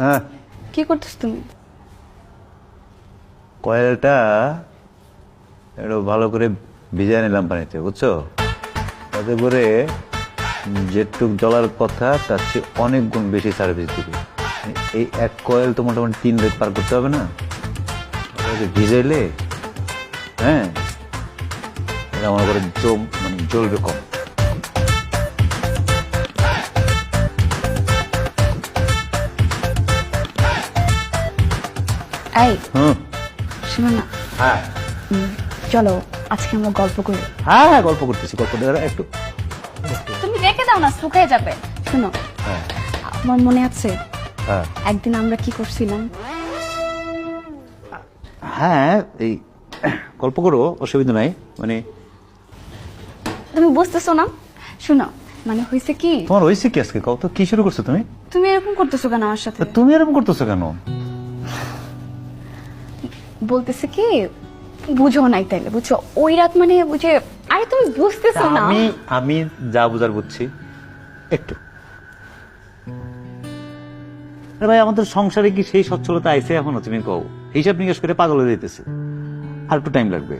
হ্যাঁ। কি করতেছ তুমি? কয়েলটা একটু ভালো করে ভিজায় নিলাম পানিতে বুঝছ? তাতে করে যেটুক জ্বলার কথা তার চেয়ে অনেক গুণ বেশি সার্ভিস দিবে। এই এক কয়েল তো মোটামুটি তিন রেট পার করতে হবে না? ভিজাইলে হ্যাঁ মনে করে জম মানে জ্বলবে কম। এই হুম। শোনো না। হ্যাঁ। চলো আজকে আমরা গল্প করি। হ্যাঁ হ্যাঁ গল্প করতেছি গল্প দেওয়ার একটু। তুমি রেখে দাও না শুকিয়ে যাবে। শোনো হ্যাঁ। আমার মনে আছে হ্যাঁ। একদিন আমরা কি করছিলাম? হ্যাঁ এই গল্প করো অসুবিধা নাই মানে তুমি বুঝতেছো না? শোনো মানে হয়েছে কি তোমার হয়েছে কি আজকে? কত কি শুরু করছ তুমি? তুমি এরকম করতেছো কেন আমার সাথে? তুমি এরকম করতেছো কেন? বলতেছে কি বুঝো নাই তাইলে বুঝছ? ওই রাত মানে বুঝে আরে তুমি বুঝতেছো না? আমি আমি যা বুঝার বুঝছি একটু। আরে ভাই আমাদের সংসারে কি সেই সচ্ছলতা আইছে এখনও তুমি কও? হিসাব নিকাশ করে পাগল হয়ে যেতেছে আর একটু টাইম লাগবে।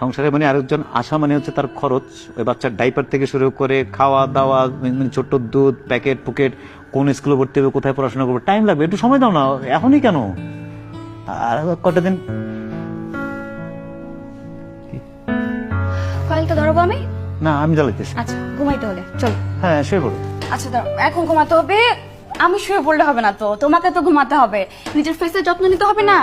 সংসারে মানে আরেকজন আসা মানে হচ্ছে তার খরচ ওই বাচ্চার ডাইপার থেকে শুরু করে খাওয়া দাওয়া মানে ছোট্ট দুধ প্যাকেট পুকেট কোন স্কুলে ভর্তি হবে কোথায় পড়াশোনা করবে টাইম লাগবে। একটু সময় দাও না এখনই কেন? আর কটা দিন? কয়েলটা ধরবো আমি? না আমি জ্বালাইতেছি। আচ্ছা ঘুমাইতে হলে চলো। হ্যাঁ শুয়ে পড়ো। আচ্ছা দাঁড়াও এখন ঘুমাতে হবে? আমি শুয়ে পড়লে হবে না তো তোমাকে তো ঘুমাতে হবে। নিজের ফেসের যত্ন নিতে হবে না?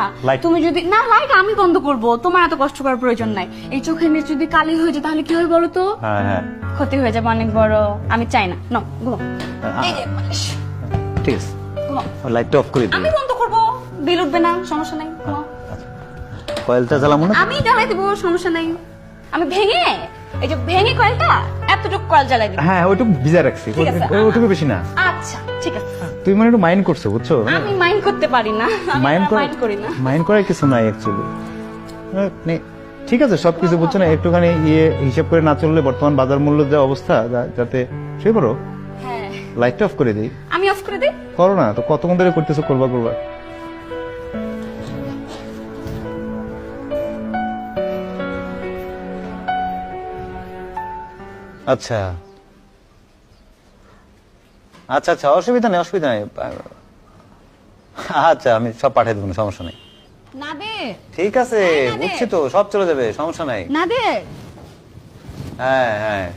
তুমি যদি না লাইট আমি বন্ধ করব তোমার এত কষ্ট করার প্রয়োজন নাই। এই চোখের নিচ যদি কালি হয়ে যায় তাহলে কি হবে বলো তো? হ্যাঁ হ্যাঁ। ক্ষতি হয়ে যাবে অনেক বড় আমি চাই না। নো ঘুমাও। ঠিক আছে। লাইটটা অফ করে দিই আমি বন্ধ করব। বিল উঠবে না সমস্যা নাই ঘুমাও কয়েলটা না আমি জ্বালাই দিব সমস্যা নাই। আমি ভেঙে এই যে ভেঙে কয়েলটা এতটুকু কয়েল জ্বালাই দিব। হ্যাঁ ওইটুকু ভিজা রাখছি। ওইটুকু বেশি না। আচ্ছা ঠিক আছে। তুই মানে একটু মাইন্ড করছ বুঝছ? আমি মাইন্ড করতে পারি না। মাইন্ড করি না। মাইন্ড করার কিছু নাই অ্যাকচুয়ালি ঠিক আছে সবকিছু বুঝছ না একটুখানি ইয়ে হিসাব করে না চললে বর্তমান বাজার মূল্য যা অবস্থা যাতে শুয়ে পড়ো লাইটটা অফ করে দিই। আমি অফ করে দিই? করো না তো কতক্ষণ ধরে করতেছো করবা করবা। আচ্ছা। আচ্ছা আচ্ছা অসুবিধা নেই অসুবিধা নেই। আচ্ছা আমি সব পাঠিয়ে দেবো সমস্যা নেই। ঠিক আছে বুঝছি তো সব চলে যাবে সমস্যা নাই। হ্যাঁ হ্যাঁ।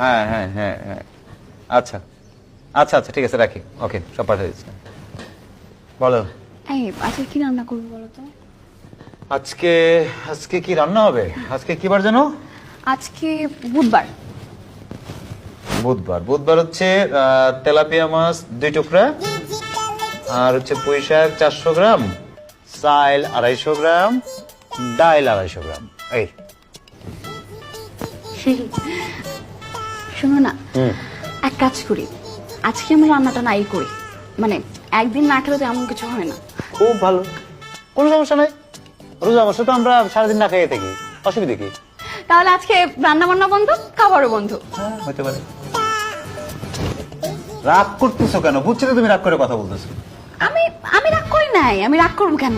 হ্যাঁ হ্যাঁ হ্যাঁ হ্যাঁ। আচ্ছা আচ্ছা আচ্ছা ঠিক আছে রাখি। ওকে সব পাঠিয়ে দিচ্ছি। বলো। এই আজকে কি রান্না করব বলো তো? আজকে আজকে কি রান্না হবে? আজকে কি বার জানো? আজকে বুধবার। বুধবার। বুধবার হচ্ছে তেলাপিয়া মাছ দুই টুকরা আর হচ্ছে পুঁই শাক চারশো গ্রাম চাইল আড়াইশো গ্রাম ডাইল আড়াইশো গ্রাম। এই। শোনো না এক কাজ করি। আজকে আমরা রান্নাটা নাই করি। মানে একদিন না খেলে তো এমন কিছু হয় না। খুব ভালো। কোনো সমস্যা নাই। রোজা অবশ্য তো আমরা সারাদিন না খেয়ে থাকি। অসুবিধা কি? তাহলে আজকে রান্না বান্না বন্ধ খাবারও বন্ধ? হতে পারে। রাগ করতেছো কেন? বুঝছি তো তুমি রাগ করে কথা বলতেছো। আমি আমি রাগ করি নাই আমি রাগ করব কেন?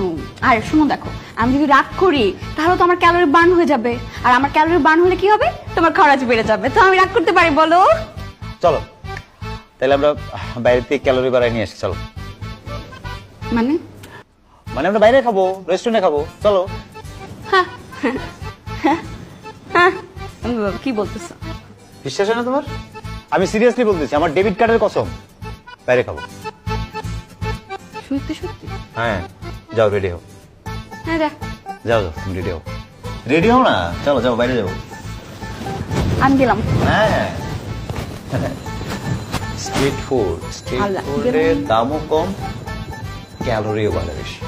আর শোনো দেখো আমি যদি রাগ করি তাহলে তো আমার ক্যালোরি বার্ন হয়ে যাবে। আর আমার ক্যালোরি বার্ন হলে কি হবে? তোমার খরচ বেড়ে যাবে। তো আমি রাগ করতে পারি বলো। চলো। তাহলে আমরা বাইরে থেকে ক্যালোরি বাড়াই নিয়ে আসি চলো। মানে? মানে আমরা বাইরে খাব রেস্টুরেন্টে খাব চলো। হ্যাঁ। কি বলতেছো? বিশ্বাস হয় না তোমার? আমি সিরিয়াসলি বলতেছি আমার ডেবিট কার্ডের কসম। বাইরে খাব। সত্যি সত্যি? হ্যাঁ যাও রেডি হও। হ্যাঁ যা। যাও যাও তুমি রেডি হও। রেডি হও না? চলো যাও বাইরে যাব। আমি গেলাম। হ্যাঁ। স্ট্রিট ফুড স্ট্রিট ফুডের দামও কম ক্যালোরিও ভালো বেশি।